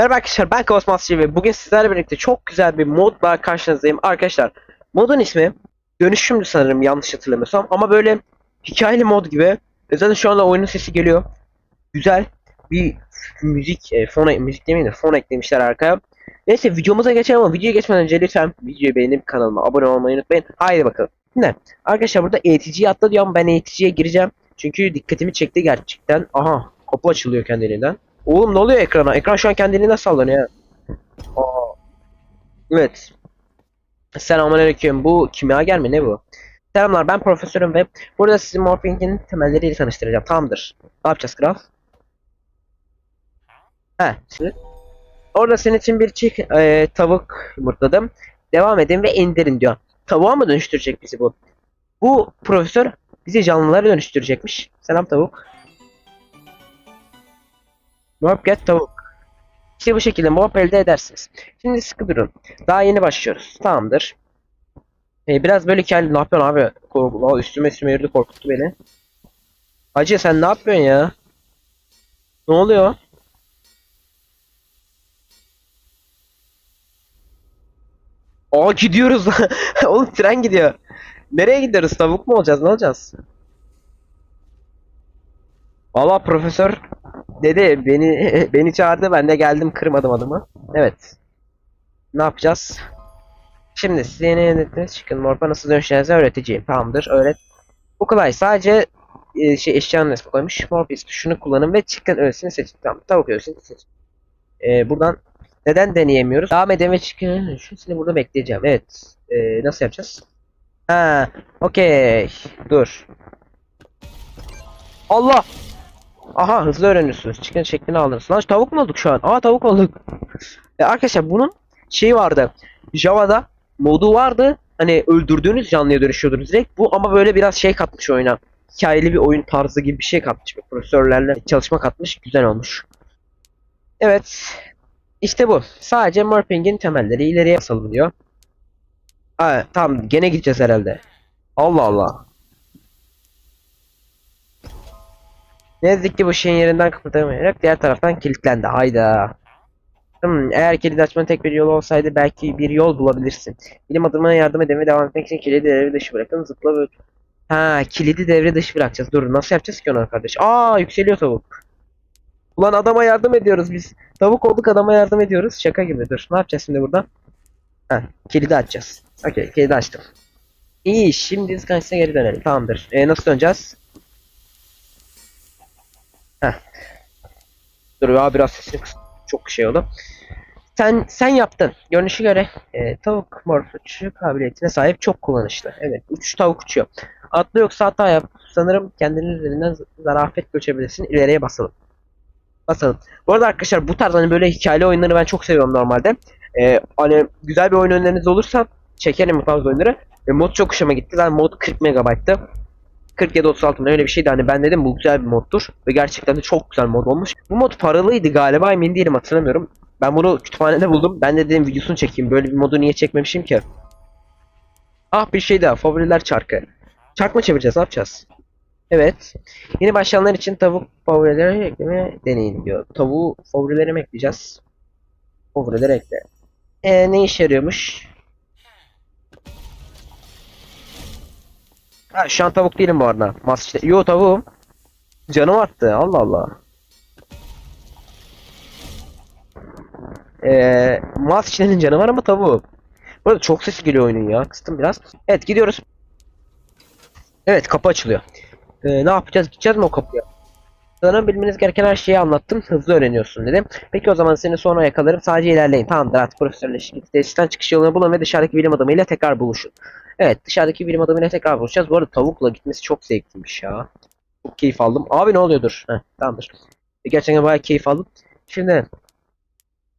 Merhaba arkadaşlar ben Kavas Master ve bugün sizlerle birlikte çok güzel bir modla karşınızdayım. Arkadaşlar modun ismi dönüşümdü sanırım yanlış hatırlamıyorsam ama böyle hikayeli mod gibi. E Zaten şu anda oyunun sesi geliyor. Güzel bir müzik, e, fon, müzik demeyeyim de fon eklemişler arkaya. Neyse videomuza geçelim ama videoya geçmeden önce lütfen videoyu beğenip kanalıma abone olmayı unutmayın. Haydi bakalım. Şimdi arkadaşlar burada eğiticiyi atla diyor ama ben eğiticiye gireceğim. Çünkü dikkatimi çekti gerçekten. Aha kapı açılıyor kendiliğinden. Oğlum ne oluyor ekrana? Ekran şu an kendiliğinden sallanıyor. Aa. Evet. Selamünaleyküm. Bu kimyager mi? Ne bu? Selamlar ben profesörüm ve burada sizi morphing'in temelleriyle tanıştıracağım. Tamamdır. Ne yapacağız kral? He. Orada senin için bir çiğ e, tavuk yumurtladım. Devam edin ve indirin diyor. Tavuğa mı dönüştürecek bizi bu? Bu profesör bizi canlılara dönüştürecekmiş. Selam tavuk. Morp tavuk. İşte bu şekilde morp elde edersiniz. Şimdi sıkı durun. Daha yeni başlıyoruz. Tamamdır. Ee, biraz böyle hikayeli ne yapıyorsun abi? Korku, üstüme üstüme yürüdü korkuttu beni. Hacı sen ne yapıyorsun ya? Ne oluyor? Aa gidiyoruz. Oğlum tren gidiyor. Nereye gidiyoruz? Tavuk mu olacağız? Ne olacağız? Valla profesör dedi beni beni çağırdı ben de geldim kırmadım adımı. Evet. Ne yapacağız? Şimdi size yeni yönetiniz çıkın. Morpa nasıl dönüşeceğinizi öğreteceğim. Tamamdır öğret. Bu kolay. Sadece e, şey eşyanın resmi koymuş. Morpheus tuşunu kullanın ve çıkın öğesini seçin. Tamam. Tavuk öğesini seçin. E, buradan neden deneyemiyoruz? Devam edin ve. Şu seni burada bekleyeceğim. Evet. E, nasıl yapacağız? Ha, okey. Dur. Allah! Aha hızlı öğreniyorsunuz. Çıkın şeklini aldınız. Lan tavuk mu olduk şu an? Aa tavuk olduk. E, arkadaşlar bunun şeyi vardı. Java'da modu vardı. Hani öldürdüğünüz canlıya dönüşüyordunuz direkt. Bu ama böyle biraz şey katmış oyuna. Hikayeli bir oyun tarzı gibi bir şey katmış. Bir profesörlerle çalışma katmış. Güzel olmuş. Evet. İşte bu. Sadece morphing'in temelleri ileriye basalım diyor. Aa, tamam gene gideceğiz herhalde. Allah Allah. Ne yazık ki bu şeyin yerinden kıpırdamayarak diğer taraftan kilitlendi. Hayda. Hmm, eğer kilidi açmanın tek bir yolu olsaydı belki bir yol bulabilirsin. Bilim adamına yardım edemeye devam etmek için kilidi devre dışı bırakın. Zıpla ve... Ha kilidi devre dışı bırakacağız. Dur nasıl yapacağız ki onu kardeş? Aa yükseliyor tavuk. Ulan adama yardım ediyoruz biz. Tavuk olduk adama yardım ediyoruz. Şaka gibi. Dur ne yapacağız şimdi burada? Ha kilidi açacağız. Okey kilidi açtım. İyi şimdi Skype'e geri dönelim. Tamamdır. E, nasıl döneceğiz? Heh. Dur ya biraz sesini çok şey oldu. Sen sen yaptın. Görünüşe göre e, tavuk morf uçuş kabiliyetine sahip çok kullanışlı. Evet, uç tavuk uçuyor. Atlı yoksa hata yap. Sanırım kendinin üzerinden zarafet göçebilirsin. İleriye basalım. Basalım. Bu arada arkadaşlar bu tarz hani böyle hikayeli oyunları ben çok seviyorum normalde. E, hani güzel bir oyun öneriniz olursa çekelim bu tarz oyunları. E, mod çok hoşuma gitti. Zaten mod 40 MB'tı. 40 ya da 36 mı öyle bir şeydi hani ben dedim bu güzel bir moddur ve gerçekten de çok güzel mod olmuş. Bu mod paralıydı galiba emin değilim hatırlamıyorum. Ben bunu kütüphanede buldum. Ben de dedim videosunu çekeyim. Böyle bir modu niye çekmemişim ki? Ah bir şey daha. Favoriler çarkı. Çark mı çevireceğiz? Ne yapacağız? Evet. Yeni başlayanlar için tavuk favorileri ekleme deneyin diyor. Tavuğu favorileri mi ekleyeceğiz? Favorileri ekle. E, ne işe yarıyormuş? Ha, şu an tavuk değilim bu arada. Mas işte. Yo tavuğum. Canım arttı. Allah Allah. Ee, mas içinin canı var ama tavuğum. Bu arada çok sesi geliyor oyunun ya. Kıstım biraz. Evet gidiyoruz. Evet kapı açılıyor. Ee, ne yapacağız? Gideceğiz mi o kapıya? Sanırım bilmeniz gereken her şeyi anlattım. Hızlı öğreniyorsun dedim. Peki o zaman seni sonra yakalarım. Sadece ilerleyin. Tamamdır artık profesörle şirket tesisten çıkış yolunu bulun ve dışarıdaki bilim adamıyla tekrar buluşun. Evet dışarıdaki bilim adamıyla tekrar buluşacağız. Bu arada tavukla gitmesi çok zevkliymiş ya. Çok keyif aldım. Abi ne oluyordur? Heh, tamamdır. Gerçekten bayağı keyif aldım. Şimdi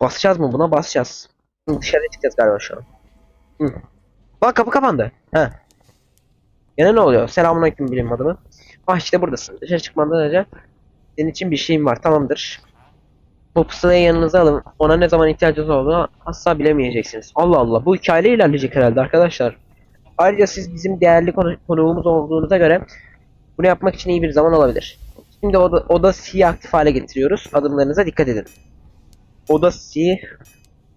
basacağız mı buna? Basacağız. Hı, dışarıya çıkacağız galiba şu an. Hı. Bak kapı kapandı. Heh. Yine ne oluyor? Selamünaleyküm bilim adamı. Ah işte buradasın. Dışarı çıkmadan önce senin için bir şeyim var. Tamamdır. Bu pusulayı yanınıza alın. Ona ne zaman ihtiyacınız olduğunu asla bilemeyeceksiniz. Allah Allah. Bu hikayeyle ilerleyecek herhalde arkadaşlar. Ayrıca siz bizim değerli konu konuğumuz olduğunuza göre bunu yapmak için iyi bir zaman olabilir. Şimdi oda, oda siyah aktif hale getiriyoruz. Adımlarınıza dikkat edin. odası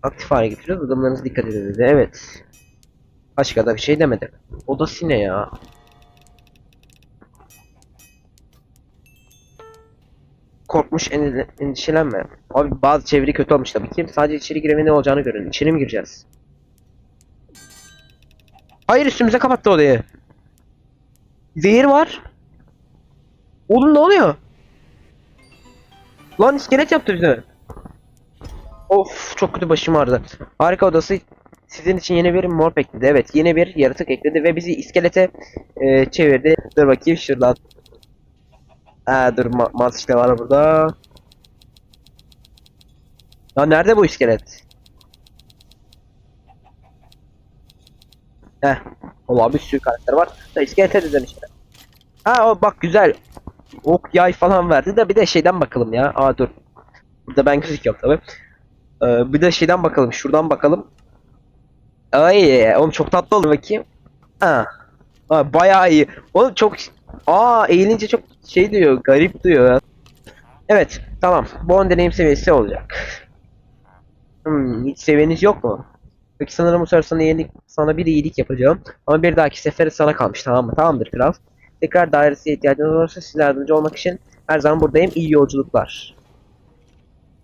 aktif hale getiriyoruz. Adımlarınızı dikkat edin dedi. Evet. Başka da bir şey demedi. Odası ne ya? Korkmuş endişe- endişelenme. Abi bazı çeviri kötü olmuş tabii ki. Sadece içeri girmenin ne olacağını görün. İçeri mi gireceğiz? Hayır üstümüze kapattı odayı. Zehir var. Oğlum ne oluyor? Lan iskelet yaptı bize. Of çok kötü başım ağrıdı. Harika odası sizin için yeni bir morp ekledi. Evet yeni bir yaratık ekledi ve bizi iskelete e, çevirdi. Dur bakayım şuradan. Aa dur ma işte var burada. Ya nerede bu iskelet? Heh. Ola bir sürü karakter var. Da iskelete düzen işte. Ha o bak güzel. Ok yay falan verdi de bir de şeyden bakalım ya. Aa dur. Burada ben gözüküyorum tabi. Ee, bir de şeyden bakalım. Şuradan bakalım. Ay oğlum çok tatlı oldu bakayım. Ha. Ha bayağı iyi. Oğlum çok Aa eğilince çok şey diyor, garip diyor ya. Evet, tamam. Bu on deneyim seviyesi olacak. Hmm, hiç seviyeniz yok mu? Peki sanırım bu sefer sana, iyilik, sana bir iyilik yapacağım. Ama bir dahaki sefere sana kalmış tamam mı? Tamamdır kral. Tekrar dairesiye ihtiyacınız olursa size yardımcı olmak için her zaman buradayım. İyi yolculuklar.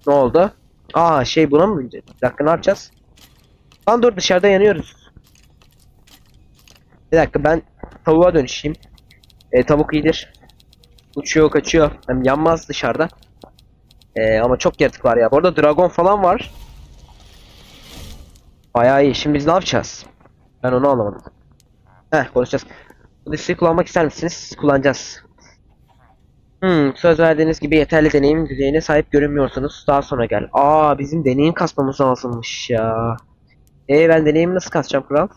Ne oldu? Aa şey buna mı bineceğiz? Bir dakika ne yapacağız? Lan dur dışarıda yanıyoruz. Bir dakika ben tavuğa dönüşeyim. E, tavuk iyidir. Uçuyor kaçıyor. Hem yanmaz dışarıda. E, ama çok yaratık var ya. Bu dragon falan var. Bayağı iyi. Şimdi biz ne yapacağız? Ben onu anlamadım. Heh konuşacağız. Bu listeyi kullanmak ister misiniz? Kullanacağız. Hmm, söz verdiğiniz gibi yeterli deneyim düzeyine sahip görünmüyorsunuz. Daha sonra gel. Aa bizim deneyim kasmamız lazımmış ya. E ben deneyimi nasıl kasacağım kral?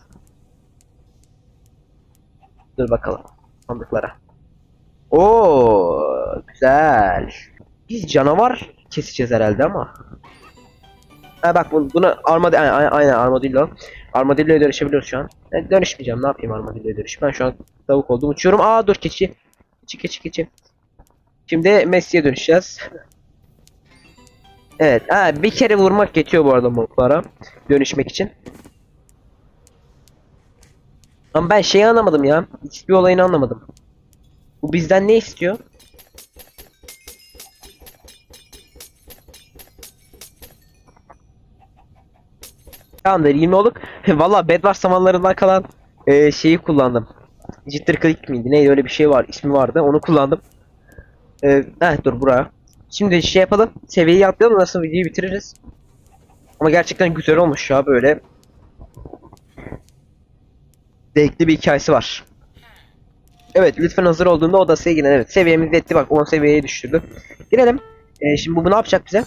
Dur bakalım. Sandıklara. Oo güzel. Biz canavar keseceğiz herhalde ama. Ha bak bu, bunu armad aynen, aynen armadillo. Armadillo'ya dönüşebiliyoruz şu an. Ben dönüşmeyeceğim. Ne yapayım armadillo'ya dönüş? Ben şu an tavuk oldum. Uçuyorum. Aa dur keçi. Keçi keçi keçi. Şimdi Messi'ye dönüşeceğiz. Evet. Ha, bir kere vurmak yetiyor bu arada moblara. Dönüşmek için. Ama ben şeyi anlamadım ya. Hiçbir olayını anlamadım. Bu bizden ne istiyor? Tamamdır 20 olduk. Valla Bedwars zamanlarından kalan e, şeyi kullandım. Jitter Click miydi? Neydi öyle bir şey var. ismi vardı. Onu kullandım. E, heh, dur buraya. Şimdi şey yapalım. Seviyeyi atlayalım. Nasıl videoyu bitiririz. Ama gerçekten güzel olmuş ya böyle. Zevkli bir hikayesi var. Evet lütfen hazır olduğunda odasıya girin. Evet seviyemiz yetti bak 10 seviyeye düşürdü. Girelim. Ee, şimdi bu, ne yapacak bize?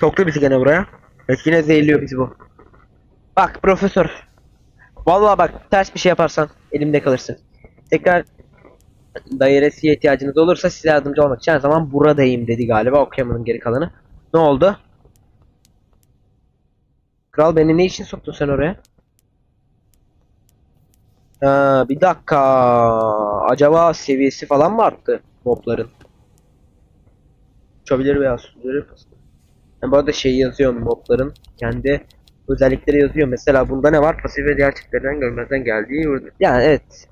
Soktu bizi gene buraya. Evet yine zehirliyor bizi bu. Bak profesör. Vallahi bak ters bir şey yaparsan elimde kalırsın. Tekrar dairesiye ihtiyacınız olursa size yardımcı olmak için her zaman buradayım dedi galiba okuyamadım geri kalanı. Ne oldu? Kral beni ne için soktun sen oraya? Ha, bir dakika. Acaba seviyesi falan mı arttı mobların? Uçabilir veya süzülür. Yani bu arada şey yazıyor mobların kendi özellikleri yazıyor. Mesela bunda ne var? Pasif ve diğer tiplerden görmezden geldiği yurdu. Yani evet.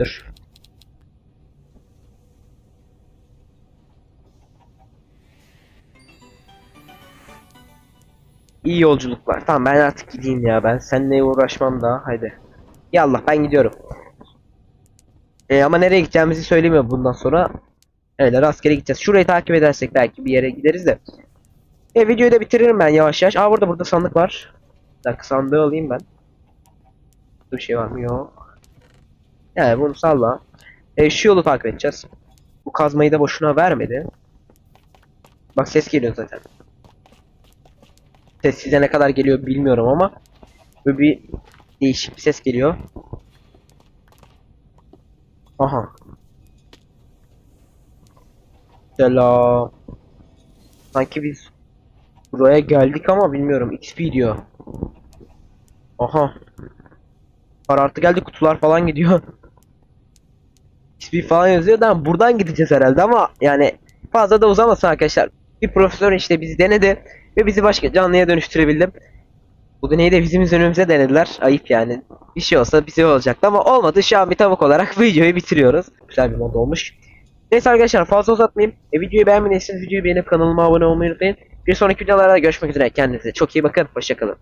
Dur. İyi yolculuklar. Tamam ben artık gideyim ya. Ben seninle uğraşmam daha. Haydi. Yallah ben gidiyorum. E, ama nereye gideceğimizi söylemiyor bundan sonra. Öyle rastgele gideceğiz. Şurayı takip edersek belki bir yere gideriz de. E, videoyu da bitiririm ben yavaş yavaş. Aa burada burada sandık var. Bir dakika sandığı alayım ben. Bir şey var mı? Yok. Yani bunu salla. E, şu yolu takip edeceğiz. Bu kazmayı da boşuna vermedi. Bak ses geliyor zaten. Ses size ne kadar geliyor bilmiyorum ama böyle bir değişik bir ses geliyor. Aha. Selam. Sanki biz buraya geldik ama bilmiyorum. XP diyor. Aha. Karartı geldi kutular falan gidiyor. XP falan yazıyor da buradan gideceğiz herhalde ama yani fazla da uzamasın arkadaşlar. Bir profesör işte bizi denedi ve bizi başka canlıya dönüştürebildim. Bu deneyi de bizim önümüze denediler. Ayıp yani. Bir şey olsa bize olacaktı ama olmadı. Şu an bir tavuk olarak videoyu bitiriyoruz. Güzel bir mod olmuş. Neyse arkadaşlar fazla uzatmayayım. E, videoyu beğenmediyseniz videoyu beğenip kanalıma abone olmayı unutmayın. Bir sonraki videolarda görüşmek üzere. Kendinize çok iyi bakın. Hoşçakalın.